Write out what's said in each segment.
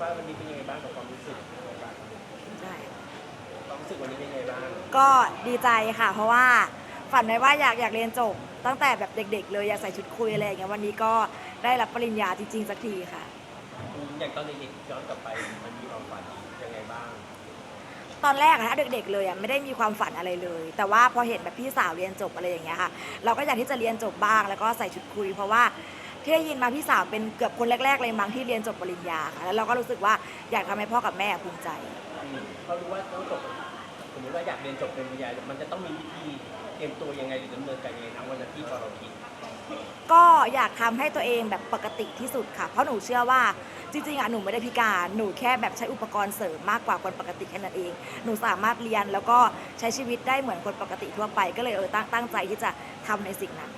ฟ้าวันนี้เป็นยังไงบ้างกับความรู้สึกใช่ความรู้สึกวันนี้เป็นยังไงบ้างก็ดีใจค่ะ เพราะว่าฝันไว้ว่าอยากอยากเรียนจบ ตั้งแต่แบบเด็ก ๆ เลยอยากใส่ชุดคุยอะไรอย่างเงี้ยวันนี้ก็ได้รับปริญญาจริงๆสักทีค่ะอย่างตอนเด็กๆย้อนกลับไปมันมีความฝันยังไงบ้าง ตอนแรกอะถ้าเด็กๆเลยอะไม่ได้มีความฝันอะไรเลย แต่ว่าพอเห็นแบบพี่สาวเรียนจบอะไรอย่างเงี้ยค่ะ เราก็อยากที่จะเรียนจบบ้างแล้วก็ใส่ชุดคุย เพราะว่า ที่ได้ยินมาพี่สาวเป็นเกือบคนแรกๆเลยมั้งที่เรียนจบปริญญาค่ะแล้วเราก็รู้สึกว่าอยากทำให้พ่อกับแม่ภูมิใจ เขารู้ว่าต้องจบสมมติว่าอยากเรียนจบเป็นปริญญามันจะต้องมีวิธีเตรียมตัวยังไงหรือดำเนินการยังไงนะวันนั้นที่พอเราคิด ก็อยากทำให้ตัวเองแบบปกติที่สุดค่ะ เพราะหนูเชื่อว่าจริงๆอะหนูไม่ได้พิการ หนูแค่แบบใช้อุปกรณ์เสริมมากกว่าคนปกติแค่นั้นเอง หนูสามารถเรียนแล้วก็ใช้ชีวิตได้เหมือนคนปกติทั่วไป ก็เลยเออตั้งตั้งใจที่จะทำในสิ่งนั้นค่ะอืมมัน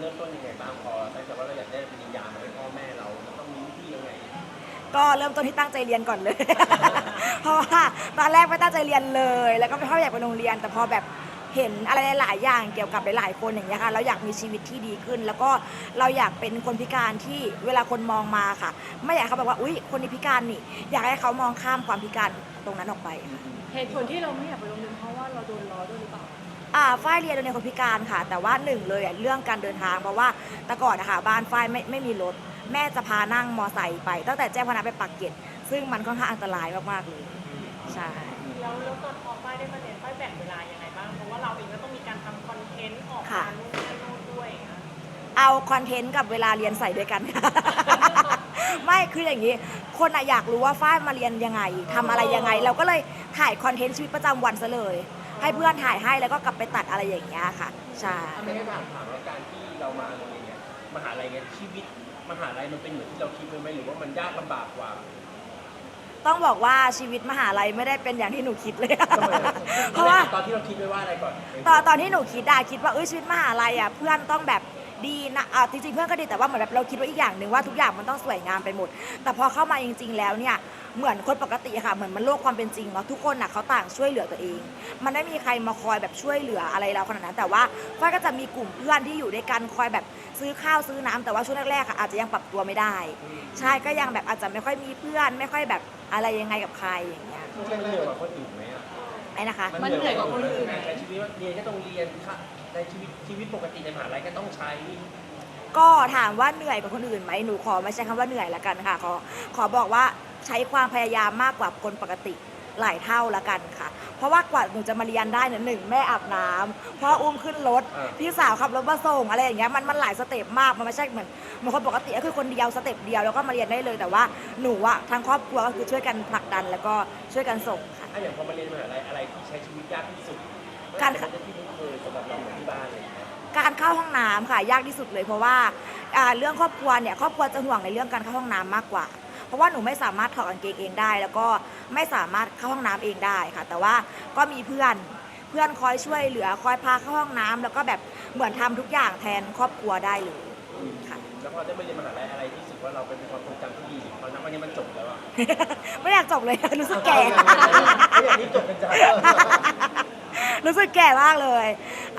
เริ่มต้นยังไงบ้างพอตั้งใจว่าเราอยากได้ปริญญามาให้พ่อแม่เรามันต้องมีวิธียังไง ก็เริ่มต้นที่ตั้งใจเรียนก่อนเลย เพราะว่าตอนแรกไม่ตั้งใจเรียนเลย แล้วก็ไม่ค่อยอยากไปโรงเรียน แต่พอแบบเห็นอะไรหลาย ๆ อย่างเกี่ยวกับหลาย ๆ คนอย่างเงี้ยค่ะเราอยากมีชีวิตที่ดีขึ้น แล้วก็เราอยากเป็นคนพิการที่เวลาคนมองมาค่ะ ไม่อยากให้เขาแบบว่าอุ้ยคนนี้พิการนี่ อยากให้เขามองข้ามความพิการตรงนั้นออกไปค่ะ เหตุผลที่เราไม่อยากไปโรงเรียนเพราะว่าเราโดนล้อด้วยหรือเปล่า อ่าฝ้ายเรียนโรงเรียนคนพิการค่ะ แต่ว่าหนึ่งเลยอะเรื่องการเดินทางเพราะว่าแต่ก่อนนะคะบ้านฝ้ายไม่ไม่มีรถ แม่จะพานั่งมอไซค์ไปตั้งแต่แจ้งพนะไปปักเกร็ดซึ่งมันค่อนข้างอันตรายมากๆเลยใช่แล้วแล้วตอนพอป้ายได้มาเรียนป้ายแบ่งเวลายังไงบ้างเพราะว่าเราเองก็ต้องมีการทำคอนเทนต์ออกมานู่นนี่นู่นด้วยอย่างเงี้ยเอาคอนเทนต์กับเวลาเรียนใส่ด้วยกันค่ะ ไม่คืออย่างนี้ คนอะอยากรู้ว่าฝ้ายมาเรียนยังไงทำอะไรยังไง เราก็เลยถ่ายคอนเทนต์ชีวิตประจำวันซะเลย ให้เพื่อนถ่ายให้แล้วก็กลับไปตัดอะไรอย่างเงี้ยค่ะใช่ถ้าไม่ได้ถามถามว่าการที่เรามาโรงเรียนเนี่ยมหาลัยเนี่ยชีวิตมหาลัยมันเป็นเหมือนที่เราคิดไหมหรือว่ามันยากลำบากกว่า ต้องบอกว่าชีวิตมหาลัยไม่ได้เป็นอย่างที่หนูคิดเลยทำไมอะเพราะว่า ตอนที่เราคิดไว้ว่าอะไรก่อนตอนตอนที่หนูคิดอะคิดว่าเอ้ยชีวิตมหาลัยอะเพื่อนต้องแบบ ดีนะอะจริงๆเพื่อนก็ดีแต่ว่าเหมือนแบบเราคิดว่าอีกอย่างหนึ่งว่าทุกอย่างมันต้องสวยงามไปหมด แต่พอเข้ามาจริง ๆ แล้วเนี่ยเหมือนคนปกติค่ะเหมือนมันโลกความเป็นจริงเนาะทุกคนอะเขาต่างช่วยเหลือตัวเอง มันไม่มีใครมาคอยแบบช่วยเหลืออะไรเราขนาดนั้นแต่ว่าฝ้ายก็จะมีกลุ่มเพื่อนที่อยู่ด้วยกันคอยแบบซื้อข้าวซื้อน้ำแต่ว่าช่วงแรกๆอะอาจจะยังปรับตัวไม่ได้ ใช่ก็ยังแบบอาจจะไม่ค่อยมีเพื่อน ไม่ค่อยแบบอะไรยังไงกับใครอย่างเงี้ยมันเหนื่อยกว่าคนอื่นไหม นะคะ มันเหนื่อยกว่าคนอื่นใช้ชีวิตว่าเรียนก็ต้องเรียนค่ะในชีวิตชีวิตปกติในมหาลัยก็ต้องใช้ ก็ถามว่าเหนื่อยกว่าคนอื่นไหมหนูขอไม่ใช้คำว่าเหนื่อยละกันค่ะขอขอบอกว่าใช้ความพยายามมากกว่าคนปกติ หลายเท่าละกันค่ะ เพราะว่ากว่าหนูจะมาเรียนได้เนี่ยหนึ่งแม่อาบน้ำพ่ออุ้มขึ้นรถเออ พี่สาวขับรถมาส่งอะไรอย่างเงี้ยมันมันหลายสเต็ปมากมันไม่ใช่เหมือนเหมือนคนปกติก็คือคนเดียวสเต็ปเดียวแล้วก็มาเรียนได้เลยแต่ว่าหนูอะทั้งครอบครัวก็คือช่วยกันผลักดันแล้วก็ช่วยกันส่งค่ะถ้าอย่างพอมาเรียนมหาลัยอะไรที่ใช้ชีวิตยากที่สุดการมันจะที่คุ้นเคยสำหรับเราเหมือนที่บ้านเลยการเข้าห้องน้ำค่ะยากที่สุดเลยเพราะว่าอ่าเรื่องครอบครัวเนี่ยครอบครัวจะห่วงในเรื่องการเข้าห้องน้ำมากกว่า เพราะว่าหนูไม่สามารถถอดกางเกงเองได้ แล้วก็ไม่สามารถเข้าห้องน้ำเองได้ค่ะ แต่ว่าก็มีเพื่อนเพื่อนคอยช่วยเหลือคอยพาเข้าห้องน้ำแล้วก็แบบเหมือนทำทุกอย่างแทนครอบครัวได้เลยค่ะแล้วพอได้มาเรียนมหาลัยอะไรที่รู้สึกว่าเราเป็นความทรงจำที่ดีเพราะณวันนี้มันจบแล้วอะไม่อยากจบเลยรู้สึกแก่ไม่อย่างนี้จบเป็นจ้ารู้สึกแก่มากเลย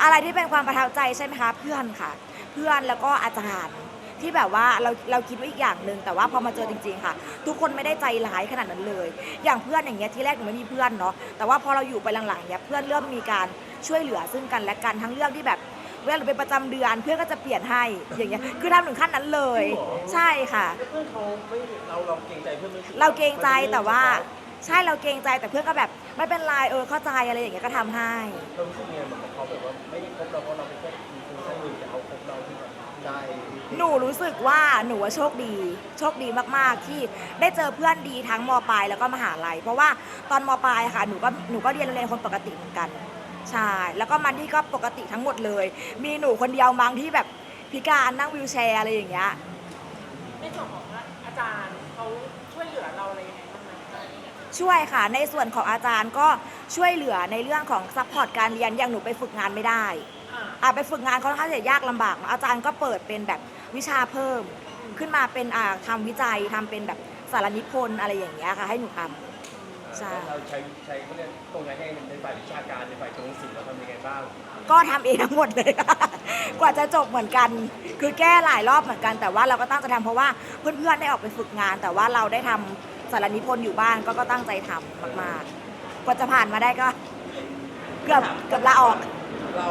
อะไรที่เป็นความประทับใจใช่ไหมคะ เพื่อนค่ะ เพื่อนแล้วก็อาจารย์ ที่แบบว่าเราเราคิดว่าอีกอย่างหนึ่งแต่ว่าพอมาเจอจริง ๆ ค่ะ ทุกคนไม่ได้ใจร้ายขนาดนั้นเลย อย่างเพื่อนอย่างเงี้ยที่แรกหนูไม่มีเพื่อนเนาะแต่ว่าพอเราอยู่ไปหลังๆเนี้ยเพื่อนเริ่มมีการช่วยเหลือซึ่งกันและกันทั้งเรื่องที่แบบเวลาเราเป็นประจำเดือนเพื่อนก็จะเปลี่ยนให้อย่างเงี้ยคือทำถึงขั้นนั้นเลยใช่ค่ะแล้วเพื่อนเขาไม่เราเราเกรงใจเพื่อนไม่เราเกรงใจแต่ว่า ใช่เราเกรงใจแต่เพื่อนก็แบบ ไม่เป็นไรเออเข้าใจอะไรอย่างเงี้ยก็ทำให้ เรารู้สึกยังไงเหมือนเขาแบบว่าไม่ได้คบเราเพราะเราเป็นแค่คนท่านหนึ่งแต่เขาคบเราที่แบบได้หนูรู้สึกว่าหนูว่าโชคดี โชคดีมากๆที่ได้เจอเพื่อนดีทั้งมปลายแล้วก็มหาลัย เพราะว่าตอนมปลายค่ะหนูก็หนูก็เรียนโรงเรียนคนปกติเหมือนกันใช่แล้วก็มันที่ก็ปกติทั้งหมดเลย มีหนูคนเดียวมั้งที่แบบพิการนั่งวิวแชร์อะไรอย่างเงี้ย ในส่วนของอาจารย์เขาช่วยเหลือเราอะไรยังไงบ้างไหม ช่วยค่ะ ในส่วนของอาจารย์ก็ช่วยเหลือในเรื่องของซัพพอร์ตการเรียนอย่างหนูไปฝึกงานไม่ได้อ่าอ่าไปฝึกงานค่อนข้างจะยากลำบากเนอะอาจารย์ก็เปิดเป็นแบบวิชาเพิ่ม ขึ้นมาเป็นอ่าทำวิจัยทำเป็นแบบสารนิพนธ์อะไรอย่างเงี้ยค่ะ ให้หนูทำใช่เราใช้ใช้เขาเรียกตรงไหนให้ในฝ่ายวิชาการในฝ่ายตัวหนังสือเราทำยังไงบ้างก็ทำเองทั้งหมดเลยกว่าจะจบเหมือนกัน คือแก้หลายรอบเหมือนกันแต่ว่าเราก็ตั้งใจทำเพราะว่าเพื่อนๆได้ออกไปฝึกงาน แต่ว่าเราได้ทำ สารนิพนธ์อยู่บ้านก็ก็ตั้งใจทำมากๆกว่าจะผ่านมาได้ก็ เกือบเกือบลาออก เรา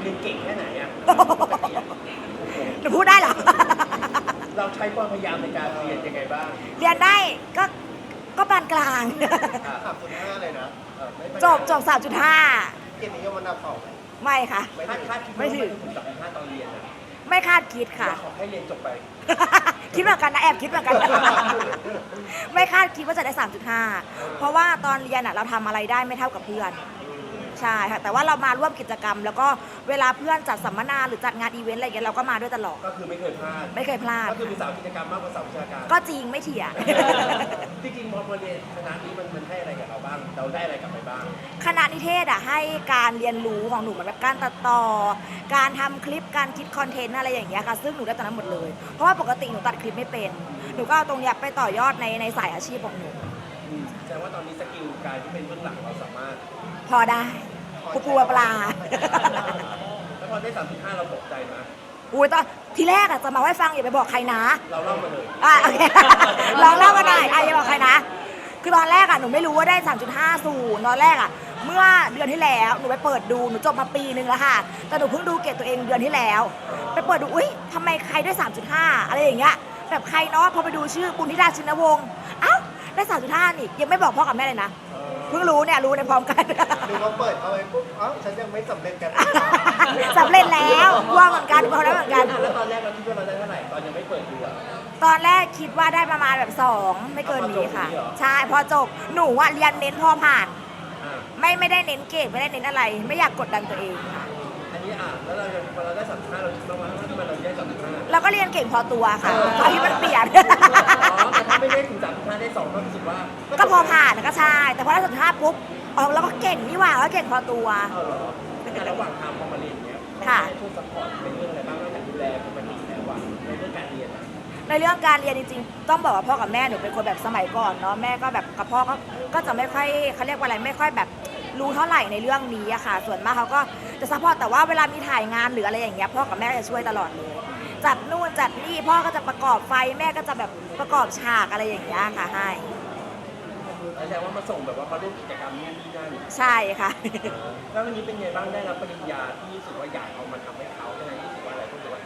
เรียนเก่งแค่ไหนอะหนูพูดได้เหรอ เราใช้ความพยายามในการเรียนยังไงบ้างเรียนได้ก็ก็ปานกลาง อะสามจุดห้าเลยนะเออไม่จบจบสามจุดห้าเกียรตินิยมอันดับสองไหมไม่ค่ะ คาดคาดคิดไม่ว่าถึงมันจะถึงสามห้าตอนเรียนอะไม่คาดคิดค่ะ เราขอให้เรียนจบไป คิดเหมือนกันนะแอบคิดเหมือนกัน ไม่คาดคิดว่าจะได้ 3.5 เพราะว่าตอนเรียนอะเราทำอะไรได้ไม่เท่ากับเพื่อน ใช่ค่ะแต่ว่าเรามาร่วมกิจกรรม แล้วก็เวลาเพื่อนจัดสัมมนาหรือจัดงานอีเวนต์อะไรอย่างเงี้ยเราก็มาด้วยตลอด ก็คือไม่เคยพลาด ไม่เคยพลาด ก็คือเป็นสาวกิจกรรมมากกว่าสาววิชาการก็จริงไม่เถียง จริงๆพอมาเรียนคณะนี้มันมันให้อะไรกับเราบ้าง เราได้อะไรกลับไปบ้าง คณะนิเทศอะให้การเรียนรู้ของหนูเหมือนแบบการตัดต่อ การทำคลิปการคิดคอนเทนต์อะไรอย่างเงี้ยค่ะซึ่งหนูได้ตรงนั้นหมดเลย เพราะว่าปกติหนูตัดคลิปไม่เป็น หนูก็เอาตรงเนี้ยไปต่อยอดในในสายอาชีพของหนูอืมแสดงว่าตอนนี้สกิลการที่เป็นเบื้องหลังเราสามารถ พอได้ ปูปูปลา แล้วพอได้สามสิบห้าเราตกใจนะอุ้ยตอนทีแรกอะจะมาให้ฟังอย่าไปบอกใครนะ เราเล่ามาเลยอะโอเค ลองเล่ามาหน่อยอะอย่าบอกใครนะ คือตอนแรกอะหนูไม่รู้ว่าได้ 3.5ศูนย์ตอนแรกอะเมื่อเดือนที่แล้วหนูไปเปิดดูหนูจบมาปีนึงแล้วค่ะ แต่หนูเพิ่งดูเกรดตัวเองเดือนที่แล้ว ไปเปิดดูอุ้ยทำไมใครได้ 3.5 อะไรอย่างเงี้ยแบบใครเนาะพอไปดูชื่อปุณธิดาชินวงศ์เอ้าได้ 3.5 นี่ยังไม่บอกพ่อกับแม่เลยนะเพิ่งรู้เนี่ยรู้ในพร้อมกันหรือเราเปิดเอาไว้ปุ๊บเอ้าฉันยังไม่สำเร็จกัน สำเร็จแล้วกลัวเหมือนกันกลัวได้เหมือนกันอะแล้วตอนแรกเราคิดว่าเราได้เท่าไหร่ตอนยังไม่เปิดดูอะ ตอนแรกคิดว่าได้ประมาณแบบสองไม่เกินนี้ค่ะพอจบนี้เหรอ ใช่พอจบหนูอะเรียนเน้นพอผ่าน อะไม่ไม่ได้เน้นเกรดไม่ได้เน้นอะไร ไม่อยากกดดันตัวเองค่ะ อันนี้อะแล้วเราจะพอเราได้สามสิบห้าเราคิดบ้างว่าทำไมเราได้สามสิบห้าแล้วก็เรียนเก่งพอตัวค่ะตอนที่มันเปลี่ยน อ๋อแต่ถ้าไม่ได้ถึงสามสิบห้าได้สองก็รู้สึกว่าก็พอผ่านก็ใช่ แต่พอได้สุดท้ายปุ๊บออกแล้วก็เก่งนี่หว่าแล้วเก่งพอตัว เอาเหรอแต่ระหว่างทางพอมาเรียนอย่างเงี้ยค่ะเขาให้ช่วยซัพพอร์ตในเรื่องอะไรบ้างนอกจากดูแลปกติแล้วอะในเรื่องการเรียนอะ ในเรื่องการเรียนจริงๆ ต้องบอกว่าพ่อกับแม่หนูเป็นคนแบบสมัยก่อนเนาะแม่ก็แบบกับพ่อก็ก็จะไม่ค่อยเขาเรียกว่าอะไรไม่ค่อยแบบรู้เท่าไหร่ในเรื่องนี้อะค่ะ ส่วนมากเขาก็ จะซัพพอร์ตแต่ว่าเวลามีถ่ายงานหรืออะไรอย่างเงี้ยพ่อกับแม่ก็จะช่วยตลอดเลยจัดนู่นจัดนี่พ่อก็จะประกอบไฟแม่ก็จะแบบประกอบฉากอะไรอย่างเงี้ยค่ะให้แสดงว่ามาส่งแบบว่ามาร่วมกิจกรรมนู่นนี่นั่นใช่ค่ะ แล้ววันนี้เป็นไงบ้างได้รับปริญญาที่รู้สึกว่าอยากเอามาทำให้เขาใช่ไหมที่รู้สึกว่าอะไรก็รู้สึกว่า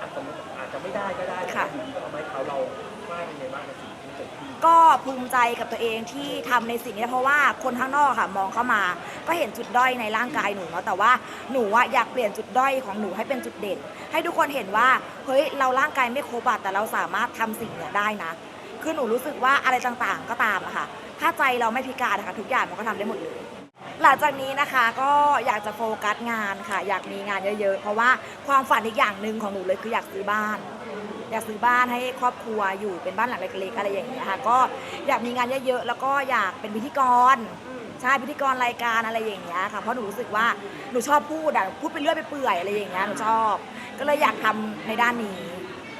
อาจจะไม่อาจจะไม่ได้ก็ได้แต่ค่ะอยู่ดีก็ทำให้เขาเราว่าเป็นไงบ้างกับสิ่งที่เก็ภูมิใจกับตัวเองที่ทำในสิ่งนี้เพราะว่าคนข้างนอกค่ะมองเข้ามา ก็เห็นจุดด้อยในร่างกายหนูเนาะแต่ว่าหนูอะอยากเปลี่ยนจุดด้อยของหนูให้เป็นจุดเด่น ให้ทุกคนเห็นว่าเฮ้ยเราร่างกายไม่ครบอะแต่เราสามารถทำสิ่งเนี้ยได้นะ คือหนูรู้สึกว่าอะไรต่างๆก็ตามอะค่ะ ถ้าใจเราไม่พิการนะคะทุกอย่างมันก็ทำได้หมดเลยหลังจากนี้นะคะก็อยากจะโฟกัสงานค่ะ อยากมีงานเยอะๆ เพราะว่าความฝันอีกอย่างหนึ่งของหนูเลยคืออยากซื้อบ้าน อยากซื้อบ้านให้ครอบครัวอยู่เป็นบ้านหลังเล็กๆอะไรอย่างเงี้ยค่ะก็อยากมีงานเยอะๆแล้วก็อยากเป็นพิธีกรใช่พิธีกรรายการอะไรอย่างเงี้ยค่ะเพราะหนูรู้สึกว่าหนูชอบพูดอะพูดไปเรื่อยไปเปื่อยอะไรอย่างเงี้ยหนูชอบ ก็เลยอยากทำในด้านนี้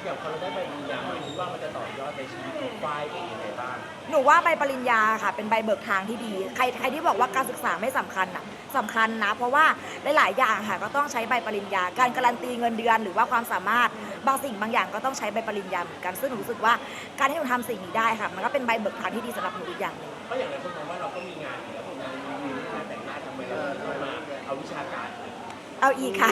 อย่างพอเราได้ใบปริญญามาคิดว่ามันจะต่อยอดในชีวิตของฝ้ายเป็นยังไงบ้างหนูว่าใบปริญญาค่ะ เป็นใบเบิกทางที่ดี ใครใครที่บอกว่าการศึกษาไม่สำคัญอะสำคัญนะ เพราะว่าหลาย ๆ อย่างค่ะก็ต้องใช้ใบปริญญา การการันตีเงินเดือน หรือว่าความสามารถ บางสิ่งบางอย่างก็ต้องใช้ใบปริญญาเหมือนกันซึ่งหนูรู้สึกว่าการที่หนูทำสิ่งนี้ได้ค่ะ มันก็เป็นใบเบิกทางที่ดีสำหรับหนูอีกอย่างหนึ่ง ก็อย่างไรคนมองว่าเราก็มีงานอยู่แล้วผลงานรีงานแต่งหน้าทำไมเราไม่มาเอาวิชาการ เอาอีกค่ะ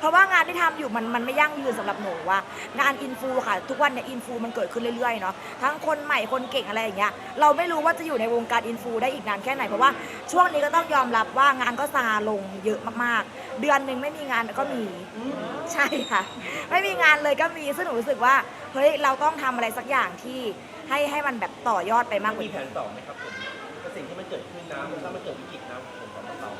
เพราะว่างานที่ทำอยู่มันมันไม่ยั่งยืนสำหรับหนูว่างานอินฟูค่ะ ทุกวันเนี่ยอินฟูมันเกิดขึ้นเรื่อยๆเนาะทั้งคนใหม่คนเก่งอะไรอย่างเงี้ยเราไม่รู้ว่าจะอยู่ในวงการอินฟูได้อีกนานแค่ไหนเพราะว่าช่วงนี้ก็ต้องยอมรับว่างานก็ซาลงเยอะมากๆ เดือนหนึ่งไม่มีงานก็มี ใช่ค่ะ ไม่มีงานเลยก็มีซึ่งหนูรู้สึกว่าเฮ้ยเราต้องทำอะไรสักอย่างที่ให้ให้มันแบบต่อยอดไปมากกว่ามีนี้ แผนต่อไหมครับผมกับสิ่งที่มันเกิดขึ้นนะถ้ามันเกิดวิกฤตนะผมขอมาเล่า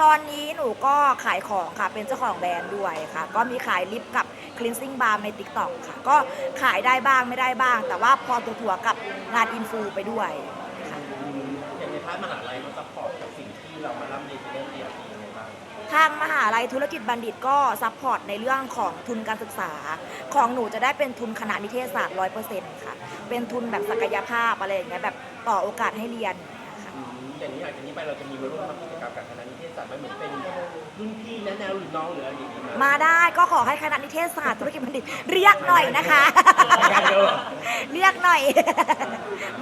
ตอนนี้หนูก็ขายของค่ะ เป็นเจ้าของแบรนด์ด้วยค่ะ ก็มีขายลิปกับ cleansing balm ใน TikTok ค่ะ ก็ขายได้บ้างไม่ได้บ้าง แต่ว่าพอตัวถัวๆกับงานอินฟูไปด้วยค่ะอย่างในพาร์ทมหาลัยมันซัพพอร์ตกับสิ่งที่เรามาร่ำเรียนในเรื่องเรียนยังไงบ้างทางมหาลัยธุรกิจบัณฑิตก็ซัพพอร์ตในเรื่องของทุนการศึกษา ของหนูจะได้เป็นทุนคณะนิเทศศาสตร์ร้อยเปอร์เซ็นต์ค่ะ เป็นทุนแบบศักยภาพอะไรอย่างเงี้ยแบบต่อโอกาสให้เรียน แต่นี้อางนี้หลังจากนี้ไปเราจะมีมาร่วมทำกิจกรรมกับคณะนิเทศศาสตร์ไหมเหมือนเป็น รุ่นพี่แนะแนวหรือน้องหรืออะไรอย่างนี้ไหมมาได้ก็ขอให้คณะนิเทศศาสตร์ธุรกิจบัณฑิต เรียกหน่อยนะคะอย่างเดียวเหรอเรียกหน่อย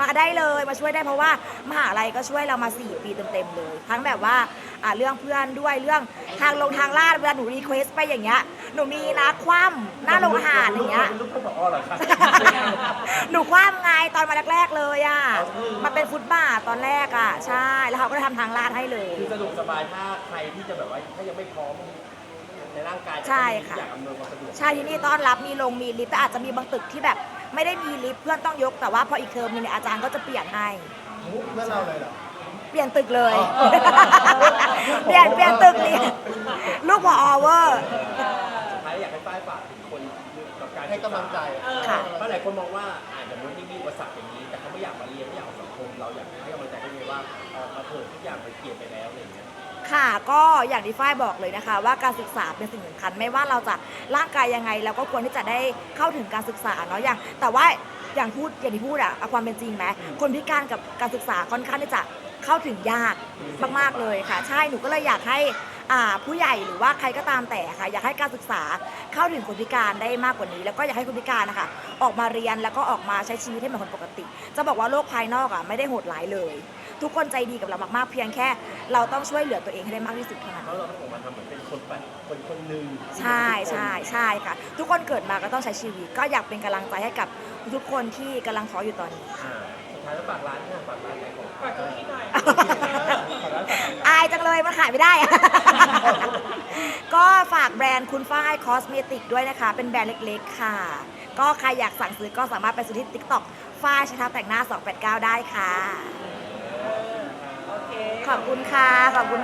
มาได้เลยมาช่วยได้เพราะว่ามหาลัยก็ช่วยเรามา 4 ปีเต็มๆเลย ทั้งแบบว่าอ่าเรื่องเพื่อนด้วยเรื่องทางลงทางลาดเวลาหนูรีเควสไปอย่างเงี้ยหนูมีนะคว่ำหน้าโรงอาหารอย่างเงี้ยเป็นลูกพ่อผอเหรอครับ หนูคว่ำไงตอนมาแรกๆเลยอะ มันเป็นฟุตบาทตอนแรกอะ ใช่ แล้วเขาก็ทำทางลาดให้เลย คือสะดวกสบายถ้าใครที่จะแบบว่าถ้ายังไม่พร้อมในร่างกายใช่ค่ะ อยากอำนวยความสะดวกใช่ที่นี่ต้อนรับมีลงมีลิฟต์แต่อาจจะมีบางตึกที่แบบ ไม่ได้มีลิฟต์เพื่อนต้องยกแต่ว่าพออีกเทอมนึงเนี่ยอาจารย์ก็จะเปลี่ยนให้เพื่อนเราเลยเหรอ เปลี่ยนตึกเลย เปลี่ยนเปลี่ยนตึกเลยลูกพอเวอร์ สุดท้ายอยากให้ป้ายฝากถึงคนกับการให้กำลังใจค่ะ เพราะหลายคนมองว่าอาจจะไม่ได้มีอุปสรรคอย่างนี้ แต่เขาไม่อยากมาเรียนไม่อยากออกสังคมเราอยากให้กำลังใจเขาเลยว่าเออมาเถิดทุกอย่างมันเปลี่ยนไปแล้วอะไรอย่างเงี้ย ค่ะก็อย่างที่ฝ้ายบอกเลยนะคะ ว่าการศึกษาเป็นสิ่งสำคัญไม่ว่าเราจะร่างกายยังไงเราก็ควรที่จะได้เข้าถึงการศึกษาเนาะอย่าง แต่ว่าอย่างพูดอย่างที่พูดอะเอาความเป็นจริงไหมคนพิการกับการศึกษาค่อนข้างที่จะเข้าถึงยากมากๆเลยค่ะ ใช่หนูก็เลยอยากให้อ่าผู้ใหญ่หรือว่าใครก็ตามแต่ค่ะ อยากให้การศึกษาเข้าถึงคนพิการได้มากกว่านี้ แล้วก็อยากให้คนพิการนะคะออกมาเรียนแล้วก็ออกมาใช้ชีวิตให้เหมือนคนปกติ จะบอกว่าโลกภายนอกอะไม่ได้โหดร้ายเลย ทุกคนใจดีกับเรามากๆเพียงแค่ เราต้องช่วยเหลือตัวเองให้ได้มากที่สุดเท่านั้นเพราะเราต้องออกมาทำเหมือนเป็นคนปะคนคนหนึ่งใช่ใช่ใช่ค่ะ ทุกคนเกิดมาก็ต้องใช้ชีวิต ก็อยากเป็นกำลังใจให้กับทุกคนที่กำลังท้ออยู่ตอนนี้ อ่าสุดท้ายแล้วฝากร้านค่ะฝากร้านขายของฝากธุรกิจหน่อย ฝากร้านฝากร้าน อายจังเลยมันขายไม่ได้อะ ก็ฝากแบรนด์คุณฝ้ายคอสเมติกด้วยนะคะ เป็นแบรนด์เล็กๆค่ะ ก็ใครอยากสั่งซื้อก็สามารถไปซื้อที่ TikTok ฝ้ายชนะแต่งหน้า 289 ได้ค่ะโอเค ขอบคุณค่ะ ขอบคุณ